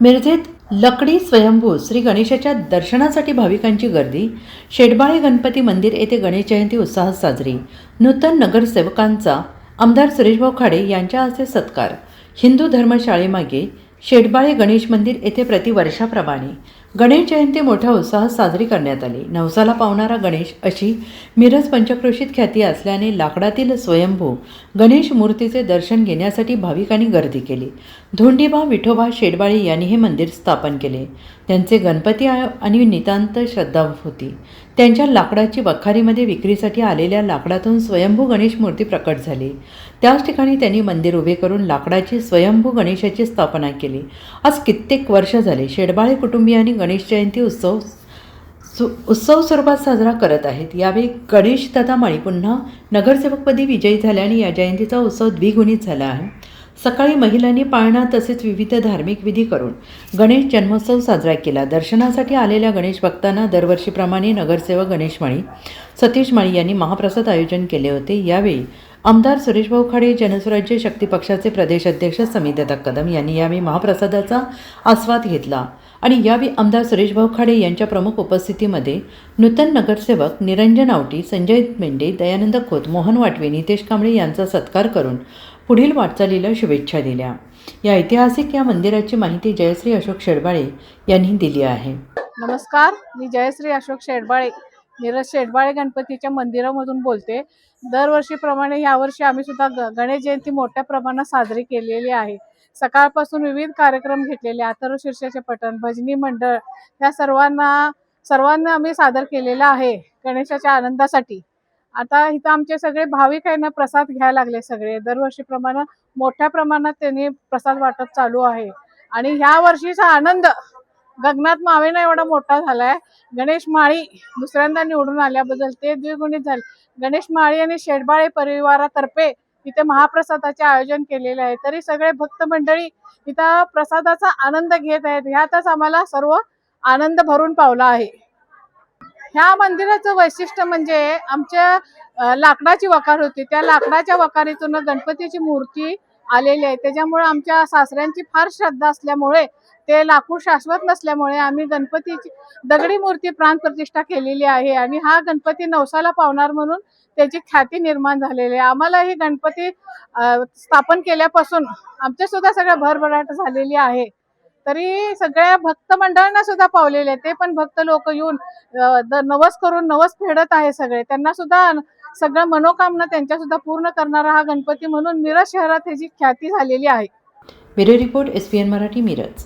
मिरजेत लकडी स्वयंभू श्री गणेशाच्या दर्शनासाठी भाविकांची गर्दी. शेडबाळे गणपती मंदिर येथे गणेश जयंती उत्साहात साजरी. नूतन नगरसेवकांचा आमदार सुरेशभाऊ खाडे यांच्या हस्ते सत्कार. हिंदू धर्मशाळेमागे शेडबाळे गणेश मंदिर येथे प्रतिवर्षाप्रमाणे गणेश जयंती मोठ्या उत्साहात साजरी करण्यात आली. नवसाला पावणारा गणेश अशी मिरज पंचक्रोशीत ख्याती असल्याने लाकडातील स्वयंभू गणेश मूर्तीचे दर्शन घेण्यासाठी भाविकांनी गर्दी केली. धोंडीबा विठोबा शेडबाळे यांनी हे मंदिर स्थापन केले. त्यांचे गणपती आणि नितांत श्रद्धा होती त्यांच्या लाकडाची वखारीमध्ये विक्रीसाठी आलेल्या लाकडातून स्वयंभू गणेश मूर्ती प्रकट झाली. त्याच ठिकाणी त्यांनी मंदिर उभे करून लाकडाची स्वयंभू गणेशाची स्थापना केली. आज कित्येक वर्ष झाले शेडबाळे कुटुंबियांनी गणेश जयंती उत्सव सु उत्सव स्वरूपात साजरा करत आहेत. यावेळी गणेश दादा माळी पुन्हा नगरसेवकपदी विजयी झाल्याने या जयंतीचा उत्सव द्विगुणित झाला आहे. सकाळी महिलांनी पाळणा तसेच विविध धार्मिक विधी करून गणेश जन्मोत्सव साजरा केला. दर्शनासाठी आलेल्या गणेश भक्तांना दरवर्षीप्रमाणे नगरसेवक गणेश माळी सतीश माळी यांनी महाप्रसाद आयोजन केले होते. यावेळी आमदार सुरेशभाऊ खाडे जनसुराज्य शक्ती पक्षाचे प्रदेश अध्यक्ष समितदा कदम यांनी यावेळी महाप्रसादाचा आस्वाद घेतला. आणि यावेळी आमदार सुरेशभाऊ खाडे यांच्या प्रमुख उपस्थितीमध्ये नूतन नगरसेवक निरंजन आवटी संजय मेंढे दयानंद खोत मोहन वाटवे नितेश कांबळे यांचा सत्कार करून पुढील वाटचालीला शुभेच्छा दिल्या. या ऐतिहासिक या मंदिराची माहिती जयश्री अशोक शेडबाळे यांनी दिली आहे. नमस्कार मी जयश्री अशोक शेडबाळे. मिरज शेडबाळे गणपतीच्या मंदिरामधून बोलते. दरवर्षीप्रमाणे यावर्षी आम्ही सुद्धा गणेश जयंती मोठ्या प्रमाणात साजरी केलेली आहे. सकाळपासून विविध कार्यक्रम घेतलेले अथर्व शीर्षाचे पठण भजनी मंडळ या सर्वांना सर्वांना आम्ही सादर केलेला आहे गणेशाच्या आनंदासाठी. आता इथं आमचे सगळे भाविक आहे ना प्रसाद घ्यायला लागले सगळे. दरवर्षीप्रमाणे मोठ्या प्रमाणात त्यांनी प्रसाद वाटप चालू आहे. आणि ह्या वर्षीचा आनंद गगनात मावेना एवढा मोठा झालाय. गणेश माळी दुसऱ्यांदा निवडून आल्याबद्दल ते द्विगुणित झाले. गणेश माळी आणि शेडबाळे परिवारातर्फे इथे महाप्रसादाचे आयोजन केलेले आहे. तरी सगळे भक्त मंडळी इथं प्रसादाचा आनंद घेत आहेत. ह्यातच आम्हाला सर्व आनंद भरून पावला आहे. ह्या मंदिराचं वैशिष्ट्य म्हणजे आमच्या लाकडाची वकार होती. त्या लाकडाच्या वकारीतून गणपतीची मूर्ती आलेली आहे. त्याच्यामुळे आमच्या सासऱ्यांची फार श्रद्धा असल्यामुळे ते लाकूड शाश्वत नसल्यामुळे आम्ही गणपतीची दगडी मूर्ती प्राण प्रतिष्ठा केलेली आहे आणि हा गणपती नवसाला पावणार म्हणून त्याची ख्याती निर्माण झालेली आहे. आम्हाला ही गणपती स्थापन केल्यापासून आमच्या सुद्धा सगळ्या भरभराट झालेली आहे. तरी सगळ्या भक्त मंडळांना सुद्धा पावलेले आहे ते पण भक्त लोक येऊन नवस करून नवस फेडत आहे सगळे. त्यांना सुद्धा सगळं मनोकामना त्यांच्या सुद्धा पूर्ण करणारा हा गणपती म्हणून मिरज शहरात ह्याची ख्याती झालेली आहे. Bureau report S P N Marathi Miraj.